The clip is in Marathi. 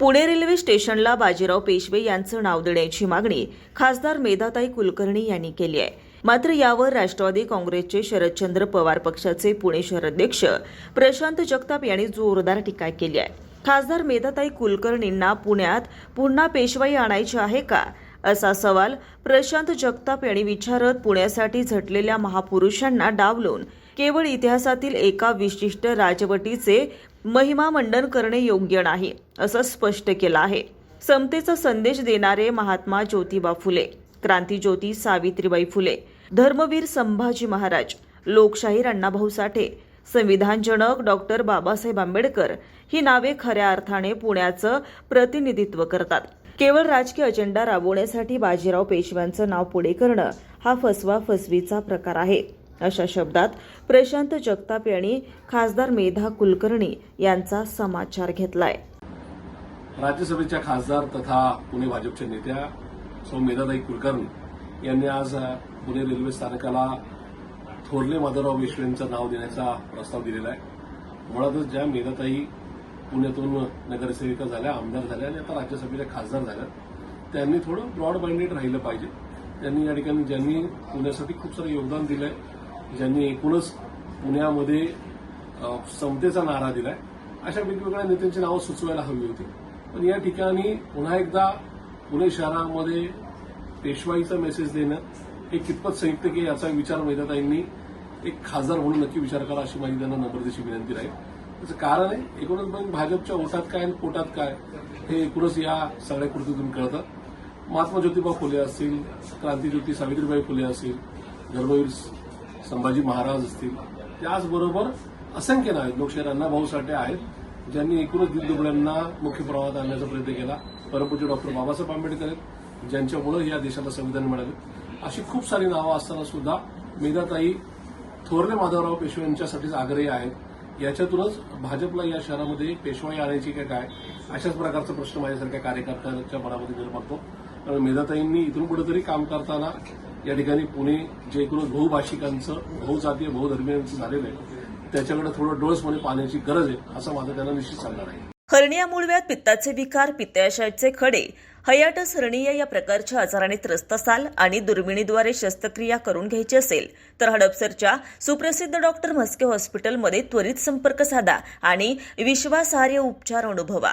पुणे रेल्वे स्टेशनला बाजीराव पेशवे यांचं नाव देण्याची मागणी खासदार मेधाताई कुलकर्णी यांनी केली आहे. मात्र यावर राष्ट्रवादी काँग्रेसचे शरदचंद्र पवार पक्षाचे पुणे शहर अध्यक्ष प्रशांत जगताप यांनी जोरदार टीका केली आहे. खासदार मेधाताई कुलकर्णींना पुण्यात पुन्हा पेशवाई आणायची आहे का? असा सवाल प्रशांत जगताप यांनी विचारत पुण्यासाठी झटलेल्या महापुरुषांना डावलून केवळ इतिहासातील एका विशिष्ट राजवटीचे महिमा मंडन करणे योग्य नाही असं स्पष्ट केलं आहे. समतेचा संदेश देणारे महात्मा ज्योतिबा फुले क्रांतीज्योती सावित्रीबाई फुले धर्मवीर संभाजी महाराज लोकशाहीर अण्णाभाऊ साठे संविधान जनक डॉक्टर बाबासाहेब आंबेडकर ही नावे खऱ्या अर्थाने पुण्याचं प्रतिनिधित्व करतात. केवळ राजकीय अजेंडा राबवण्यासाठी बाजीराव पेशव्यांचं नाव पुढे करणं हा फसवा फसवीचा प्रकार आहे. अशा शब्दात प्रशांत जगताप यांनी खासदार मेधा कुलकर्णी यांचा समाचार घेतलाय. राज्यसभेच्या खासदार तथा पुणे भाजपच्या नेत्या सौ मेधाताई कुलकर्णी यांनी आज पुणे रेल्वे स्थानकाला थोरले माधवराव विश्वेंचं नाव देण्याचा प्रस्ताव दिलेला आहे. मुळातच ज्या मेधाताई पुण्यातून नगरसेविका झाल्या आमदार झाल्या आणि आता राज्यसभेच्या खासदार झाल्या त्यांनी थोडं ब्रॉड माइंडेड राहिलं पाहिजे. त्यांनी या ठिकाणी ज्यांनी पुण्यासाठी खूप सारं योगदान आहे ज्यांनी एकूणच पुण्यामध्ये समतेचा नारा दिलाय अशा वेगवेगळ्या नेत्यांची नावं सुचवायला हवी होती. पण या ठिकाणी पुन्हा एकदा पुणे शहरामध्ये पेशवाईचा मेसेज देणं हे कितपत संयुक्त की याचा विचार मैदाताईंनी एक खासदार म्हणून नक्की विचार करा अशी माझी त्यांना नम्रतेची विनंती राहील. त्याचं कारण आहे एकूणच मग भाजपच्या ओटात काय आणि पोटात काय हे एकूणच या सगळ्या कृतीतून कळतं. महात्मा ज्योतिबा फुले असतील क्रांतीज्योती सावित्रीबाई फुले असतील धर्मवीर संभाजी महाराज असतील. त्याचबरोबर असंख्य नाहीत. लोकशाहीर अण्णाभाऊ साठे आहेत. ज्यांनी एकूणच दिलदुबळ्यांना मुख्य प्रवाहात आणण्याचा प्रयत्न केला. परमपूज्य डॉक्टर बाबासाहेब आंबेडकर आहेत. ज्यांच्यामुळे या देशाला संविधान मिळालं. अशी खूप सारी नावं असताना सुद्धा मेधाताई थोरले माधवराव पेशवे यांच्यासाठीच आग्रही आहेत. याच्यातूनच भाजपला या शहरामध्ये पेशवाई आणायची काय काय अशाच प्रकारचा प्रश्न माझ्यासारख्या कार्यकर्त्यांच्या मनामध्ये निर्माणतो कारण मेधाताईंनी इथून कुठेतरी काम करताना या ठिकाणी पुणे जे एकूणच बहुभाषिकांचं बहुजातीय बहुधर्मीयांचं झालेलं आहे. त्याच्याकडे थोडं डोळसपणे पाहण्याची गरज आहे असं माझं त्यांना निश्चित सांगणार आहे. हर्निया मूळव्यात पित्ताचे विकार पित्ताशयाचे खडे हयाटस हर्निया या प्रकारच्या आजाराने त्रस्त असाल आणि दुर्बिणीद्वारे शस्त्रक्रिया करून घ्यायची असेल तर हडपसरच्या सुप्रसिद्ध डॉक्टर म्हस्के हॉस्पिटलमध्ये त्वरित संपर्क साधा आणि विश्वासार्ह उपचार अनुभवा.